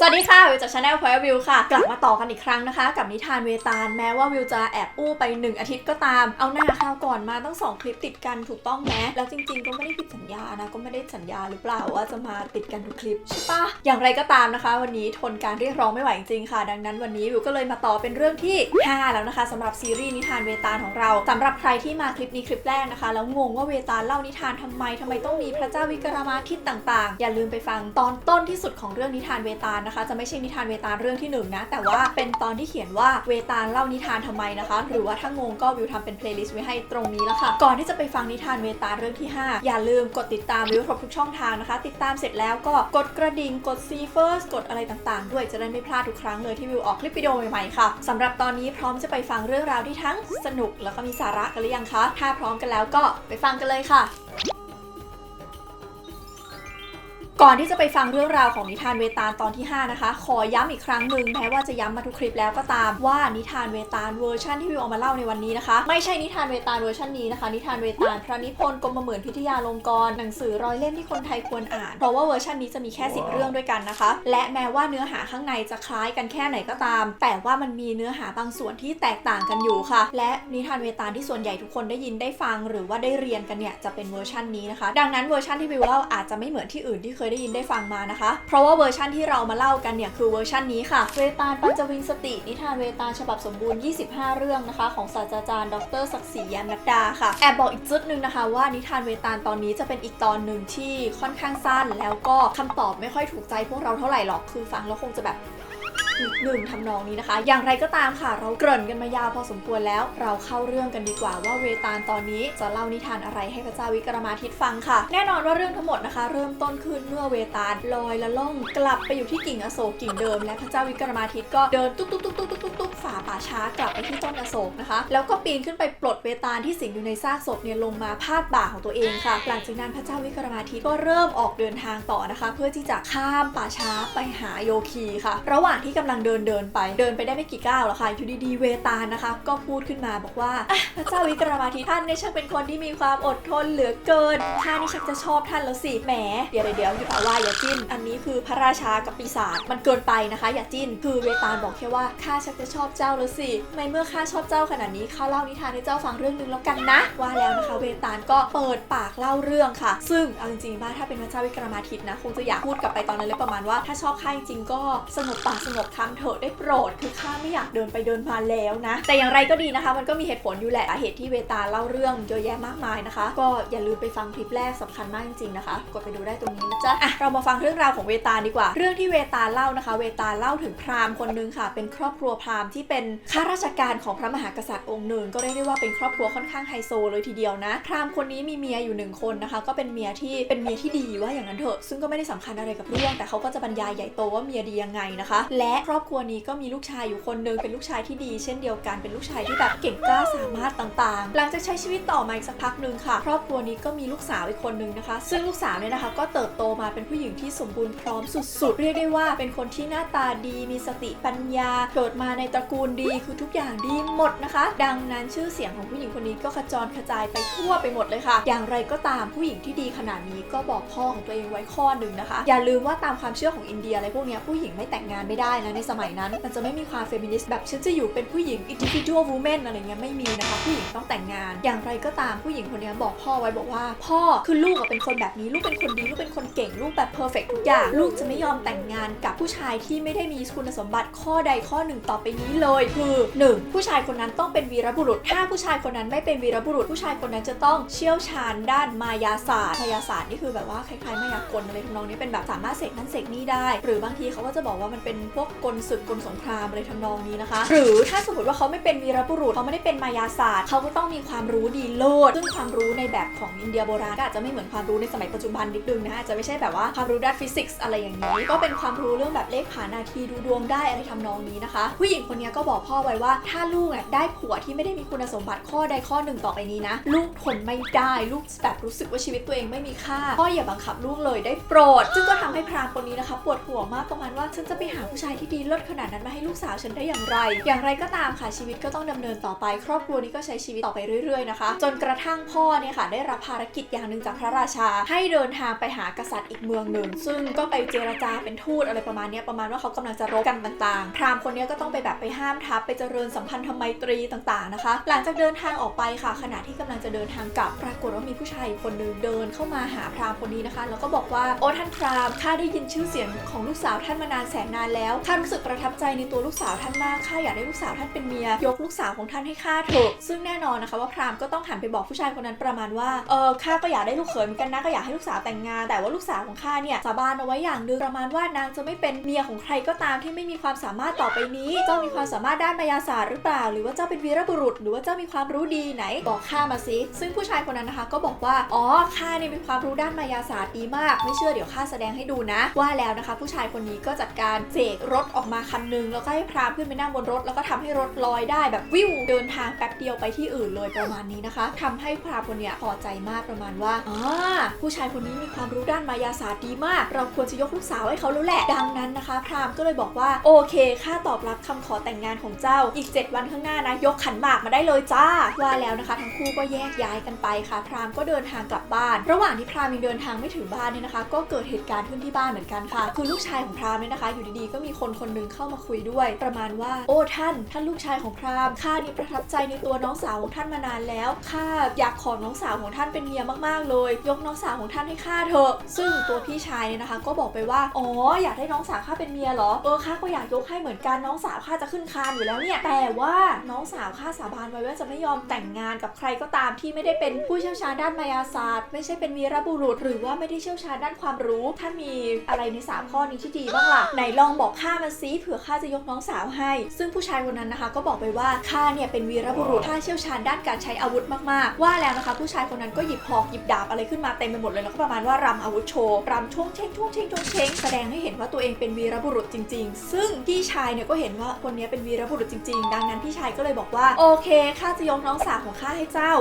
สวัสดีค่ะ วิวจากชาแนลพอยวิวค่ะ กลับมาต่อกันอีกครั้งนะคะ กับนิทานเวตาลแม้ว่าวิวจะแอบอู้ไป 1 อาทิตย์ก็ตาม เอาหน้าข้าวก่อนมาตั้ง 2 คลิปติดกันถูกต้องไหมแล้วจริงๆ ก็ไม่ได้ผิดสัญญานะ ก็ไม่ได้สัญญาหรือเปล่าว่าจะมาติดกันทุกคลิปใช่ปะอย่างไรก็ตามนะคะ วันนี้ทนการเรียกร้องไม่ไหวจริงๆค่ะ ดังนั้นวันนี้วิวก็เลยมาต่อเป็นเรื่องที่ 5 แล้วนะคะสำหรับซีรีส์นิทานเวตาลของเราสำหรับใครที่มาคลิปนี้คลิปแรกนะคะแล้วงงว่าเวตาลเล่านิทานทำไมทำไมต้องมีพระเจ้าวิกรมาทิตต่าง ๆ อย่าลืมไปฟังตอนต้นที่สุดของเรื่องนิทานเวตาลนะคะ จะไม่ใช่นิทานเวตาลเรื่องที่หนึ่งนะแต่ว่าเป็นตอนที่เขียนว่าเวตาลเล่านิทานทำไมนะคะ หรือว่าถ้างงก็วิวทำเป็นเพลย์ลิสต์ไว้ให้ตรงนี้แล้วค่ะ ก่อนที่จะไปฟังนิทานเวตาลเรื่องที่ 5 อย่าลืมกดติดตามวิวครบทุกช่องทางนะคะ ติดตามเสร็จแล้วก็กดกระดิ่งกดซีเฟิร์สกดอะไรต่างๆ ด้วยจะได้ไม่พลาดทุกครั้งเลยที่วิวออกคลิปวิดีโอใหม่ๆค่ะสำหรับตอนนี้พร้อมจะไปฟังเรื่องราวที่ทั้งสนุกแล้วก็มีสาระกันหรือยังคะถ้าพร้อมกันแล้วก็ไปฟังกันเลยค่ะ ก่อนที่จะไปฟังเรื่องราวของนิทานเวตาลตอนที่ 5 นะคะ ขอย้ำอีกครั้งหนึ่งแม้ว่าจะย้ำมาทุกคลิปแล้วก็ตามว่านิทานเวตาลเวอร์ชันที่วิวเอามาเล่าในวันนี้นะคะ ไม่ใช่นิทานเวตาลเวอร์ชันนี้นะคะ นิทานเวตาลพระนิพนธ์กรมเหมือนพิทยาลงกรณ์หนังสือร้อยเล่มที่คนไทยควรอ่าน เพราะว่าเวอร์ชันนี้จะมีแค่ 10 เรื่องด้วยกันนะคะ และแม้ว่าเนื้อหาข้างในจะคล้ายกันแค่ไหนก็ตาม แต่ว่ามันมีเนื้อหาบางส่วนที่แตกต่างกันอยู่ค่ะ และนิทานเวตาลที่ส่วนใหญ่ทุกคนได้ยินได้ฟัง หรือว่าได้เรียนกันเนี่ยจะเป็นเวอร์ชันนี้นะคะ ดังนั้นเวอร์ชันที่วิวเล่าอาจจะไม่เหมือนที่อื่นที่เคยได้ยินได้ฟังมานะคะ เพราะว่าเวอร์ชันที่เรามาเล่ากันเนี่ยคือเวอร์ชันนี้ค่ะ เวตาลปัญจวินสติ นิทานเวตาลฉบับสมบูรณ์ 25 เรื่องนะคะ ของศาสตราจารย์ ดรศักดิ์ศรียามนัดดาค่ะ แอบบอกอีกจุดหนึ่งนะคะ ว่านิทานเวตาลตอนนี้จะเป็นอีกตอนหนึ่งที่ค่อนข้างสั้น แล้วก็คำตอบไม่ค่อยถูกใจพวกเราเท่าไหร่หรอก คือฟังแล้วคงจะแบบ หนึ่งทำนองนี้นะคะ อย่างไรก็ตามค่ะ เราเกริ่นกันมายาวพอสมควรแล้ว เราเข้าเรื่องกันดีกว่าว่าเวตาลตอนนี้จะเล่านิทานอะไรให้พระเจ้าวิกรมาทิตฟังค่ะ แน่นอนว่าเรื่องทั้งหมดนะคะ เริ่มต้นขึ้นเมื่อเวตาลลอยละล่องกลับไปอยู่ที่กิ่งอโศกกิ่งเดิม และพระเจ้าวิกรมาทิตก็เดินตุ๊กตุ๊กตุ๊กตุ๊กตุ๊กตุ๊กฝ่าป่าช้ากลับไปที่ต้นอโศกนะคะ แล้วก็ปีนขึ้นไปปลดเวตาลที่สิงอยู่ในซากศพเนี่ยลงมาพาดบ่าของตัวเองค่ะ หลังจากนั้นพระเจ้าวิกรมาทิตก็เริ่มออกเดินทางต่อนะคะ เพื่อที่จะข้ามป่าช้าไปหาโยคีค่ะ ระหว่างที่กำลังเดินเดินไปเดินไปได้ไม่กี่ก้าวหรอกค่ะอยู่ดีๆเวตาลนะคะ ก็พูดขึ้นมาบอกว่าอะพระเจ้าวิกรมาทิตท่านเนี่ยช่างเป็นคนที่มีความอดทนเหลือเกินข้านี่ชักจะชอบท่านแล้วสิแหมเดี๋ยวเดี๋ยวอย่าว่าอย่าจิ้น อันนี้คือพระราชากับปีศาจมันเกินไปนะคะ อย่าจิ้น คือเวตาลบอกแค่ว่าข้าชักจะชอบเจ้าแล้วสิในเมื่อข้าชอบเจ้าขนาดนี้ข้าเล่านิทานให้เจ้าฟังเรื่องหนึงแล้วกันนะว่าแล้วนะคะ เวตาลก็เปิดปากเล่าเรื่องค่ะ ซึ่งเอาจริงๆว่าถ้าเป็นพระเจ้าวิกรมาทิตนะคงจะอยากพูดกลับไปตอนนั้นเลยประมาณว่าถ้าชอบข้าจริงๆก็สงบปากสงบคำเถอะได้โปรด คือข้าไม่อยากเดินไปเดินมาแล้วนะ แต่อย่างไรก็ดีนะคะ มันก็มีเหตุผลอยู่แหละเหตุที่เวตาเล่าเรื่องเยอะแยะมากมายนะคะ ก็อย่าลืมไปฟังคลิปแรกสำคัญมากจริงๆนะคะ กดไปดูได้ตรงนี้นะจ๊ะอะเรามาฟังเรื่องราวของเวตาดีกว่า เรื่องที่เวตาเล่านะคะ เวตาเล่าถึงพราหมณ์คนหนึงค่ะ เป็นครอบครัวพราหมณ์ที่เป็นข้าราชการของพระมหากษัตริย์องค์หนึ่งก็เรียกได้ว่าเป็นครอบครัวค่อนข้างไฮโซเลยทีเดียวนะ พราหมณ์คนนี้มีเมียอยู่หนึ่งคนนะคะ ก็เป็นเมียที่เป็นเมียที่ดีว่าอย่างนั้นเถอะ ซึ่งก็ไม่ได้สำคัญอะไรกับเรื่อง แต่เขาก็จะบรรยายใหญ่โตว่าเมียดียังไงนะคะ และครอบครัวนี้ก็มีลูกชายอยู่คนหนึงเป็นลูกชายที่ดี เช่นเดียวกันเป็นลูกชายที่แบบเก่งกล้าสามารถต่างๆ หลังจากใช้ชีวิตต่อมาอีกสักพักหนึ่งค่ะ ครอบครัวนี้ก็มีลูกสาวอีกคนหนึงนะคะ ซึ่งลูกสาวเนี่ยนะคะ ก็เติบโตมาเป็นผู้หญิงที่สมบูรณ์พร้อมสุดๆ เรียกได้ว่าเป็นคนที่หน้าตาดีมีสติปัญญาเกิดมาในตระกูลดีคือทุกอย่างดีหมดนะคะ ดังนั้นชื่อเสียงของผู้หญิงคนนี้ก็ขจรกระจายไปทั่วไปหมดเลยค่ะ อย่างไรก็ตามผู้หญิงที่ดีขนาดนี้ก็บอกพ่อของตัวเองไว้ข้อหนึ่งนะคะ อย่าลืมว่าตามความเชื่อของอินเดียอะไรพวกนี้ผู้หญิงไม่แต่งงานไม่ได้นะในสมัยนั้น มันจะไม่มีความเฟมินิสต์แบบฉันจะอยู่เป็นผู้หญิง individual woman อะไรเงี้ยไม่มีนะคะ ผู้หญิงต้องแต่งงาน อย่างไรก็ตามผู้หญิงคนนี้บอกพ่อไว้บอกว่า พ่อคือลูกเป็นคนแบบนี้ ลูกเป็นคนดีลูกเป็นคนเก่งลูกแบบ perfect ทุกอย่าง ลูกจะไม่ยอมแต่งงานกับผู้ชายที่ไม่ได้มีคุณสมบัติข้อใดข้อหนึ่งต่อไปนี้เลย คือ 1. ผู้ชายคนนั้นต้องเป็นวีรบุรุษ ถ้าผู้ชายคนนั้นไม่เป็นวีรบุรุษ ผู้ชายคนนั้นจะต้องเชี่ยวชาญด้านมายาศาสตร์มายาศาสตร์นี่คือแบบว่าคล้ายๆมายากลอะไรทำนองนี้เป็นแบบสามารถเสกนั้นเสกนี่ได้ หรือบางทีเขาก็จะบอกว่ามันเป็นพวกกลศึกกลสงครามอะไรทำนองนี้นะคะ หรือถ้าสมมติว่าเขาไม่เป็นวีรบุรุษเขาไม่ได้เป็นมายาศาสตร์เขาก็ต้องมีความรู้ดีโลด ซึ่งความรู้ในแบบของอินเดียโบราณก็อาจจะไม่เหมือนความรู้ในสมัยปัจจุบันนิดนึงนะอาจจะไม่ใช่แบบว่าความรู้ด้านฟิสิกส์อะไรอย่างนี้ ก็เป็นความรู้เรื่องแบบเลขผานาทีดูดวงได้อะไรทำนองนี้นะคะ ผู้หญิงคนนี้ก็บอกพ่อไว้ว่า ถ้าลูกอะได้ผัวที่ไม่ได้มีคุณสมบัติข้อใดข้อหนึ่งต่อไปนี้นะ ลูกทนไม่ได้ลูกแบบรู้สึกว่าชีวิตตัวเองไม่มีค่าพ่ออย่าบังคับลูกเลยได้โปรด ซึ่งก็ทำให้พราหมณ์คนนี้นะคะปวดหัวมากประมาณว่าฉันจะไปหาผู้ชายที่ดีเลิศขนาดนั้นมาให้ลูกสาวฉันได้อย่างไร อย่างไรก็ตามค่ะชีวิตก็ต้องดำเนินต่อไป ครอบครัวนี้ก็ใช้ชีวิตต่อไปเรื่อยๆนะคะ จนกระทั่งพ่อเนี่ยค่ะได้รับภารกิจอย่างหนึ่งจากพระราชา ให้เดินทางไปหากษัตริย์อีกเมืองหนึ่ง ซึ่งก็ไปเจรจาเป็นทูตอะไรประมาณนี้ประมาณว่าเขากำลังจะรบกันต่างๆ พราหมณ์คนนี้ก็ต้องไปแบบไปห้ามทัพไปเจริญสัมพันธไมตรีต่างๆนะคะ หลังจากเดินทางออกไปค่ะ ขณะที่กำลังจะเดินทางกลับ ปรากฏว่ามีผู้ชายคนหนึ่งเดินเข้ามาหาพราหมณ์คนนี้นะคะ แล้วก็บอกว่าโอ้ท่านพราหมณ์ข้าได้ยินชื่อเสียงของลูกสาวท่านมานานแสนนานแล้วข้ารู้สึกประทับใจในตัวลูกสาวท่านมากข้าอยากได้ลูกสาวท่านเป็นเมีย ยกลูกสาวของท่านให้ข้าเถอะซึ่งแน่นอนนะคะว่าพราหมณ์ก็ต้องหันไปบอกผู้ชายคนนั้นประมาณว่าเออข้าก็อยากได้ลูกเขยเหมือนกันนะก็อยากให้ลูกสาวแต่งงาน แต่ว่าลูกสาวของข้าเนี่ยสาบานเอาไว้อย่างหนึงประมาณว่านางจะไม่เป็นเมียของใครก็ตามที่ไม่มีความสามารถต่อไปนี้เจ้ามีความสามารถด้านมายาศาสตร์หรือเปล่า หรือว่าเจ้าเป็นวีรบุรุษ หรือว่าเจ้ามีความรู้ดีไหนบอกข้ามาสิซึ่งผู้ชายคนนั้นนะคะ ก็บอกว่าอ๋อข้าเนี่ยมีความรู้ด้านมายาศาสตร์ดีมาก ไม่เชื่อเดี๋ยวข้าแสดงให้ดูนะ ว่าแล้วนะคะ ผู้ชายคนนี้ก็จัดการเสกรถออกมาคันหนึง แล้วก็ให้พรามขึ้นไปนั่งบนรถ แล้วก็ทำให้รถลอยได้แบบวิวเดินทางแป๊บเดียวไปที่อื่นเลยประมาณนี้นะคะทำให้พรามคนเนี้ยพอใจมากประมาณว่าอ๋อผู้ชายคนนี้มีความรู้ด้านมายาศาสตร์ดีมาก เราควรจะยกลูกสาวให้เขาแล้วแหละ ดังนั้นนะคะ พรามก็เลยบอกว่าโอเคข้าตอบรับคำขอแต่งงานของเจ้าอีก 7 วันข้างหน้านะยกขันหมากมาได้เลยจ้าว่าแล้วนะคะ ทั้งคู่ก็แยกย้ายกันไปค่ะ พรามก็เดินทางกลับบ้าน ระหว่างที่พรามยังเดินทางไม่ถึงบ้านเนี่ยนะคะ ก็เกิดเหตุการณ์ขึ้นที่บ้านเหมือนกันค่ะ คือลูกชายของพรามเนี่ยนะคะ อยู่ดีๆก็มีคนคนหนึ่งเข้ามาคุยด้วย ประมาณว่า โอ้ท่านท่านลูกชายของพรามข้านี่ประทับใจในตัวน้องสาวของท่านมานานแล้วข้าอยากขอน้องสาวของท่านเป็นเมียมากๆ เลย ยกน้องสาวของท่านให้ข้าเถอะ ซึ่งตัวพี่ชายเนี่ยนะคะ ก็บอกไปว่าอ๋ออยากได้น้องสาวข้าเป็นเมียเหรอเออข้าก็อยากยกให้เหมือนกันน้องสาวข้าจะขึ้นคานอยู่แล้วเนี่ยแต่ว่าน้องสาวข้าสาบานไว้ว่าจะไม่ยอมแต่งงานกับใครก็ตามที่ไม่ได้เป็นผู้เชี่ยวชาญด้านมายาศาสตร์ ไม่ใช่เป็นวีรบุรุษ หรือว่าไม่ได้เชี่ยวชาญด้านความรู้ท่านมีอะไรในสามข้อนี้ที่ดีบ้างล่ะไหนลองบอกข้ามาซิเผื่อข้าจะยกน้องสาวให้ ซึ่งผู้ชายคนนั้นนะคะ ก็บอกไปว่าข้าเนี่ยเป็นวีรบุรุษข้าเชี่ยวชาญด้านการใช้อาวุธมากๆ ว่าแล้วนะคะ ผู้ชายคนนั้นก็หยิบหอกหยิบดาบอะไรขึ้นมาเต็มไปหมดเลยแล้วก็ประมาณว่ารำอาวุธโชว์รำช่วงเช่งช่วงเช่งช่วงเช่งแสดงให้เห็นว่าตัวเองเป็นวีรบุรุษจริง ๆ ซึ่งพี่ชายเนี่ยก็เห็นว่าคนนี้เป็นวีรบุรุษจริง ๆ ดังนั้นพี่ชายก็เลยบอกว่าโอเคข้าจะยกน้องสาวของข้าให้เจ้า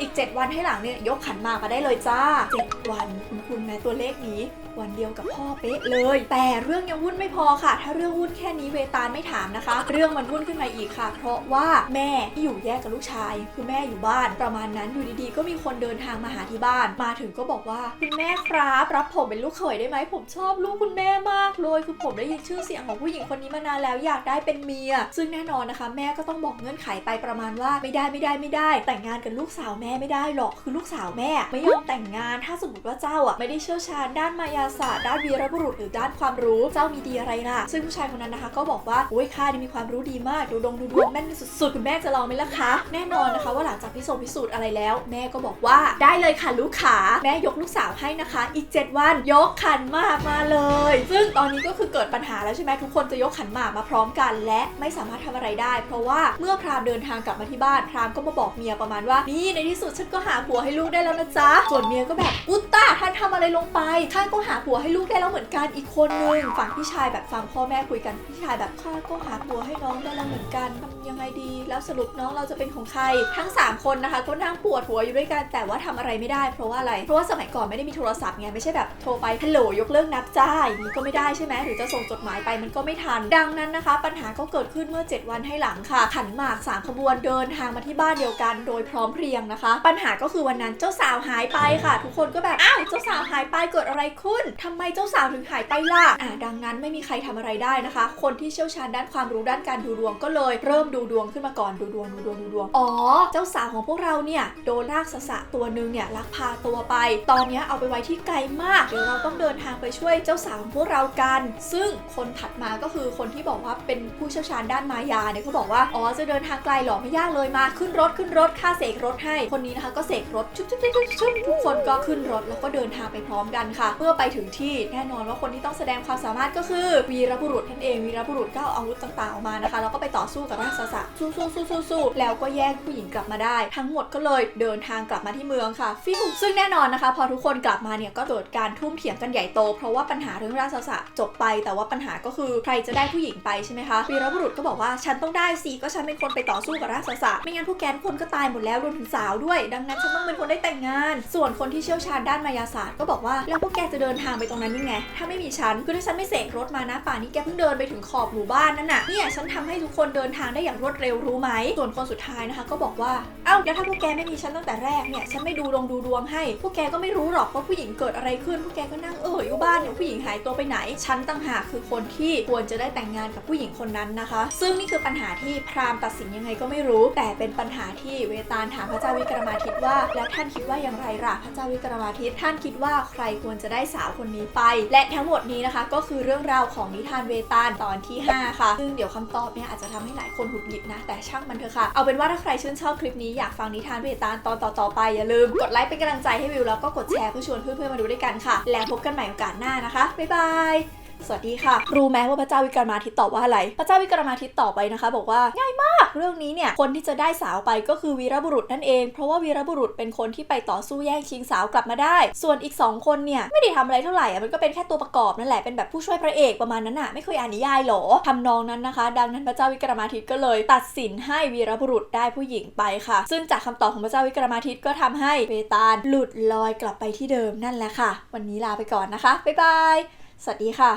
อีก 7 วันให้หลังเนี่ยยกขันมากมาได้เลยจ้า 7 วันคุณคุณแม้ตัวเลขนี้ วันเดียวกับพ่อเป๊ะเลย แต่เรื่องยังวุ่นไม่พอค่ะถ้าเรื่องวุ่นแค่นี้เวตาลไม่ถามนะคะ เรื่องมันวุ่นขึ้นมาอีกค่ะ เพราะว่าแม่ที่อยู่แยกกับลูกชาย คือแม่อยู่บ้าน ประมาณนั้นอยู่ดีๆ ก็มีคนเดินทางมาหาที่บ้าน มาถึงก็บอกว่าคุณแม่ครับรับผมเป็นลูกเขยได้ไหมผมชอบลูกคุณแม่มากเลยคือผมได้ยินชื่อเสียงของผู้หญิงคนนี้มานานแล้วอยากได้เป็นเมีย ซึ่งแน่นอนนะคะ แม่ก็ต้องบอกเงื่อนไขไปประมาณว่าไม่ได้ไม่ได้ไม่ได้ แต่งงานกับลูกสาวแม่ไม่ได้หรอกคือลูกสาวแม่ ไม่ยอมแต่งงานถ้าสมมติว่าเจ้าอะไม่ได้เชี่ยวชาญด้านมายาศาสตร์ด้านวีรบุรุษหรือด้านความรู้เจ้ามีดีอะไรล่ะซึ่งผู้ชายคนนั้นนะคะ ก็บอกว่าโอ้ยข้านี่มีความรู้ดีมากดูดวงดูดวงแม่นสุดๆคุณแม่จะลองไหมล่ะคะแน่นอนนะคะว่าหลังจากพิสูจน์พิสูจน์อะไรแล้ว แม่ก็บอกว่าได้เลยค่ะลูกขาแม่ยกลูกสาวให้นะคะ อีก 7 วันยกขันหมากมาเลย ซึ่งตอนนี้ก็คือเกิดปัญหาแล้วใช่ไหมทุกคนจะยกขันหมากมาพร้อมกัน และไม่สามารถทำอะไรได้ เพราะว่าเมื่อพรามเดินทางกลับมาที่บ้านพรามก็มาบอกเมียประมาณว่านี่ในที่สุดฉันก็หาผัวให้ลูกได้แล้วนะจ๊ะส่วนเมียก็แบบอุตตาท่านทำอะไรลงไปข้าก็หาผัวให้ลูกได้แล้วเหมือนกันอีกคนนึงฝั่งพี่ชายแบบฟังพ่ออแม่คุยกันพี่ชายแบบข้าก็หาผัวให้น้องได้แล้วเหมือนกันทำยังไงดีแล้วสรุปน้องเราจะเป็นของใครทั้ง 3 คนนะคะ ก็นั่งปวดหัวอยู่ด้วยกันแต่ว่าทำอะไรไม่ได้ เพราะว่าอะไรเพราะว่าสมัยก่อนไม่ได้มีโทรศัพท์ไงไม่ใช่แบบโทรไปฮัลโหลยกเลิกนับจ้าอย่างนี้ก็ไม่ได้ใช่ไหมหรือจะส่งจดหมายไปมันก็ไม่ทันดังนั้นนะคะ ปัญหาก็เกิดขึ้นเมื่อ 7 วันให้หลังค่ะขันหมากสามขบวนเดินทางมาที่บ้านเดียวกัน โดยพร้อมเพรียงนะคะ ปัญหาก็คือวันนั้นเจ้าสาวหายไปค่ะ ทุกคนก็แบบอ้าวเจ้าสาวหายไปเกิดอะไรขึ้นทำไมเจ้าสาวถึงหายไปล่ะอ่าดังนั้นไม่มีใครทำอะไรได้นะคะ คนที่เชี่ยวชาญด้านความรู้ด้านการดูดวงก็เลยเริ่มดูดวงขึ้นมาก่อนดูดวงดูดวงดูดวงอ๋อ เจ้าสาวของพวกเราเนี่ยโดนรากสสะตัวหนึ่งเนี่ยลักพาตัวไป ตอนนี้เอาไปไว้ที่ไกลมากเดี๋ยวเราต้องเดินทางไปช่วยเจ้าสาวของพวกเรากัน ซึ่งคนถัดมาก็คือคนที่บอกว่าเป็นผู้เชี่ยวชาญด้านมายาเนี่ยเขาบอกว่าอ๋อจะเดินทางไกลหรอไม่ยากเลยมาขึ้นรถขึ้นรถค่าเสกรถให้คนนี้นะคะก็เสกรถชุบชุบชุบชุบชุบทุกคนก็ขึ้นรถแล้วก็เดินทางไปพร้อมกันค่ะเมื่อไปถึงที่แน่นอนว่าคนที่ต้องแสดงความสามารถก็คือวีรรบุรุษนั่นเองวีรบุรุษก็เอาอาวุธต่างๆออกมานะคะแล้วก็ไปต่อสู้กับราชสะสู้สู้สู้สู้สู้แล้วก็แย่งผู้หญิงกลับมาได้ ทั้งหมดก็เลยเดินทางกลับมาที่เมืองค่ะฟิวซึ่งแน่นอนนะคะ พอทุกคนกลับมาเนี่ยก็เกิดการทุ่มเถียงกันใหญ่โต เพราะว่าปัญหาเรื่องราชสะจบไป แต่ว่าปัญหาก็คือใครจะได้ผู้หญิงไปใช่ไหมคะวีรบุรุษก็บอกว่าฉันต้องได้สิก็ฉันเป็นคนไปต่อสู้กับราชสะไม่งั้นพวกแกทุกคนก็ตายหมดแล้วรวมถึงสาวด้วย ดังนั้นฉันต้องเป็นคนได้แต่งงาน ส่วนคนที่เชี่ยวชาญด้านมายาศาสตร์ก็บอกว่าแล้วพวกแกจะเดินทางไปตรงนั้นยังไงถ้าไม่มีฉันคือถ้าฉันไม่เสกรถมานะป่านนี้แกเพิ่งเดินไปถึงขอบหมู่บ้านนั่นน่ะเนี่ยฉันทำให้ทุกคนเดินทางได้อย่างรวดเร็วรู้ไหม ส่วนคนสุดท้ายนะคะ ก็บอกว่า เอ้าแล้วถ้าพวกแกไม่มีฉันตั้งแต่แรกเนี่ยฉันไม่ดูดวงดูดวงให้ พวกแกก็ไม่รู้หรอกว่าผู้หญิงเกิดอะไรขึ้น พวกแกก็นั่งเอออยู่บ้านเนี่ยผู้หญิงหายตัวไปไหน ฉันต่างหากคือคนที่ควรจะได้แต่งงานกับผู้หญิงคนนั้นนะคะ ซึ่งนี่คือปัญหาที่พราหมณ์ตัดสินยังไงก็ไม่รู้ แต่เป็นปัญหาที่เวตาลถามพระเจ้าวิกรมาทิตว่า แล้วท่านคิดว่าอย่างไรล่ะพระเจ้าวิกรมาทิตท่านคิดว่าใครควรจะได้สาวคนนี้ไป และทั้งหมดนี้นะคะก็คือเรื่องราวของนิทานเวตาลตอนที่ 5 ค่ะ ซึ่งเดี๋ยวคำตอบเนี่ยอาจจะทำให้หลายคนหุดหงิดนะ แต่ช่างมันเถอะค่ะ เอาเป็นว่าถ้าใครชื่นชอบคลิปนี้อยากฟังนิทานเวตาลตอนต่อๆไปอย่าลืมกดไลค์เป็นกำลังใจให้วิวแล้วก็กดแชร์เพื่อชวนเพื่อนๆมาดูด้วยกันค่ะ แล้วพบกันใหม่โอกาสหน้านะคะบ๊ายบาย สวัสดีค่ะ รู้ไหมว่าพระเจ้าวิกรมาทิตตอบว่าอะไร พระเจ้าวิกรมาทิตตอบไปนะคะ บอกว่าง่ายมาก เรื่องนี้เนี่ยคนที่จะได้สาวไปก็คือวีรบุรุษนั่นเอง เพราะว่าวีรบุรุษเป็นคนที่ไปต่อสู้แย่งชิงสาวกลับมาได้ ส่วนอีกสองคนเนี่ยไม่ได้ทำอะไรเท่าไหร่อะมันก็เป็นแค่ตัวประกอบนั่นแหละเป็นแบบผู้ช่วยพระเอกประมาณนั้นน่ะไม่เคยอ่านนิยายหรอทำนองนั้นนะคะ ดังนั้นพระเจ้าวิกรมาทิตก็เลย ตัดสินให้วีรบุรุษได้ผู้หญิงไปค่ะ ซึ่งจากคำตอบของพระเจ้าวิกรมาทิตก็ทำให้เวตาลหลุดลอยกลับไปที่เดิมนั่นแหละค่ะ วันนี้ลาไปก่อนนะคะบ๊ายบายสวัสดีค่ะ